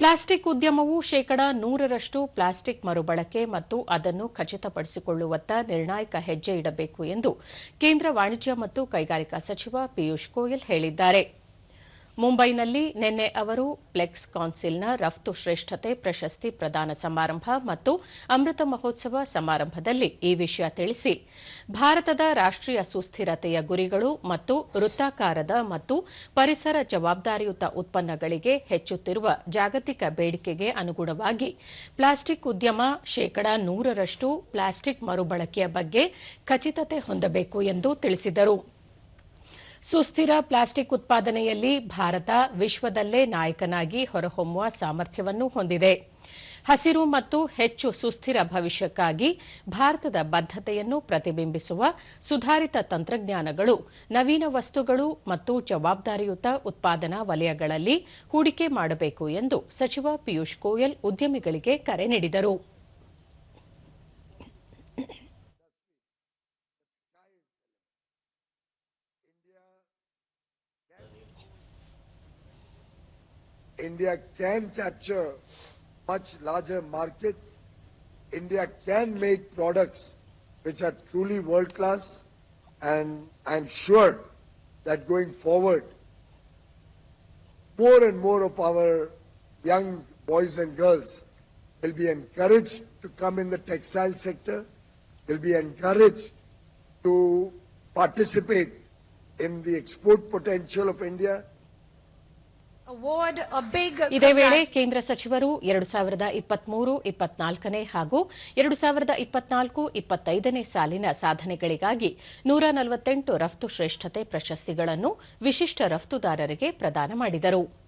Plastic ಉದ್ಯಮವು ಶೇಕಡ ನೂರರಷ್ಟು ಪ್ಲಾಸ್ಟಿಕ್ ಮರುಬಳಕೆ ಮತ್ತು ಅದನ್ನು ಖಚಿತಪಡಿಸಿಕೊಳ್ಳುವತ್ತ ನಿರ್ಣಾಯಕ ಹೆಜ್ಜೆ ಇಡಬೇಕು ಎಂದು ಕೇಂದ್ರ ವಾಣಿಜ್ಯ ಮತ್ತು ಕೈಗಾರಿಕಾ ಸಚಿವ ಪಿಯೂಷ್ ಗೋಯಲ್ ಹೇಳಿದ್ದಾರೆ. ಮುಂಬೈನಲ್ಲಿ ನಿನ್ನೆ ಅವರು ಫ್ಲೆಕ್ಸ್ ಕೌನ್ಸಿಲ್ನ ರಫ್ತು ಶ್ರೇಷ್ಠತೆ ಪ್ರಶಸ್ತಿ ಪ್ರದಾನ ಸಮಾರಂಭ ಮತ್ತು ಅಮೃತ ಮಹೋತ್ಸವ ಸಮಾರಂಭದಲ್ಲಿ ಈ ವಿಷಯ ತಿಳಿಸಿ. ಭಾರತದ ರಾಷ್ಟೀಯ ಸುಸ್ಥಿರತೆಯ ಗುರಿಗಳು ಮತ್ತು ವೃತ್ತಾಕಾರದ ಮತ್ತು ಪರಿಸರ ಜವಾಬ್ದಾರಿಯುತ ಉತ್ಪನ್ನಗಳಿಗೆ ಹೆಚ್ಚುತ್ತಿರುವ ಜಾಗತಿಕ ಬೇಡಿಕೆಗೆ ಅನುಗುಣವಾಗಿ ಪ್ಲಾಸ್ಟಿಕ್ ಉದ್ಯಮ ಶೇಕಡ ನೂರರಷ್ಟು ಪ್ಲಾಸ್ಟಿಕ್ ಮರುಬಳಕೆಯ ಬಗ್ಗೆ ಖಚಿತತೆ ಹೊಂದಬೇಕು ಎಂದು ತಿಳಿಸಿದರು. ಸುಸ್ಥಿರ ಪ್ಲಾಸ್ಟಿಕ್ ಉತ್ಪಾದನೆಯಲ್ಲಿ ಭಾರತ ವಿಶ್ವದಲ್ಲೇ ನಾಯಕನಾಗಿ ಹೊರಹೊಮ್ಮುವ ಸಾಮರ್ಥ್ಯವನ್ನು ಹೊಂದಿದೆ. ಹಸಿರು ಮತ್ತು ಹೆಚ್ಚು ಸುಸ್ಥಿರ ಭವಿಷ್ಯಕ್ಕಾಗಿ ಭಾರತದ ಬದ್ಧತೆಯನ್ನು ಪ್ರತಿಬಿಂಬಿಸುವ ಸುಧಾರಿತ ತಂತ್ರಜ್ಞಾನಗಳು, ನವೀನ ವಸ್ತುಗಳು ಮತ್ತು ಜವಾಬ್ದಾರಿಯುತ ಉತ್ಪಾದನಾ ವಲಯಗಳಲ್ಲಿ ಹೂಡಿಕೆ ಮಾಡಬೇಕು ಎಂದು ಸಚಿವ ಪಿಯೂಷ್ ಗೋಯಲ್ ಉದ್ಯಮಿಗಳಿಗೆ ಕರೆ ನೀಡಿದರು. India can capture much larger markets. India can make products which are truly world class. And I'm sure that going forward, more and more of our young boys and girls will be encouraged to come in the textile sector, will be encouraged to participate in the export potential of India. ಇದೇ ವೇಳೆ ಕೇಂದ್ರ ಸಚಿವರು ಎರಡು ಸಾವಿರದ ಇಪ್ಪತ್ಮೂರು ಇಪ್ಪತ್ನಾಲ್ಕನೇ ಹಾಗೂ ಎರಡು ಸಾವಿರದ ಇಪ್ಪತ್ನಾಲ್ಕು ಇಪ್ಪತ್ತೈದನೇ ಸಾಲಿನ ಸಾಧನೆಗಳಿಗಾಗಿ ನೂರ ನಲವತ್ತೆಂಟು ರಫ್ತು ಶ್ರೇಷ್ಠತೆ ಪ್ರಶಸ್ತಿಗಳನ್ನು ವಿಶಿಷ್ಟ ರಫ್ತುದಾರರಿಗೆ ಪ್ರದಾನ ಮಾಡಿದರು.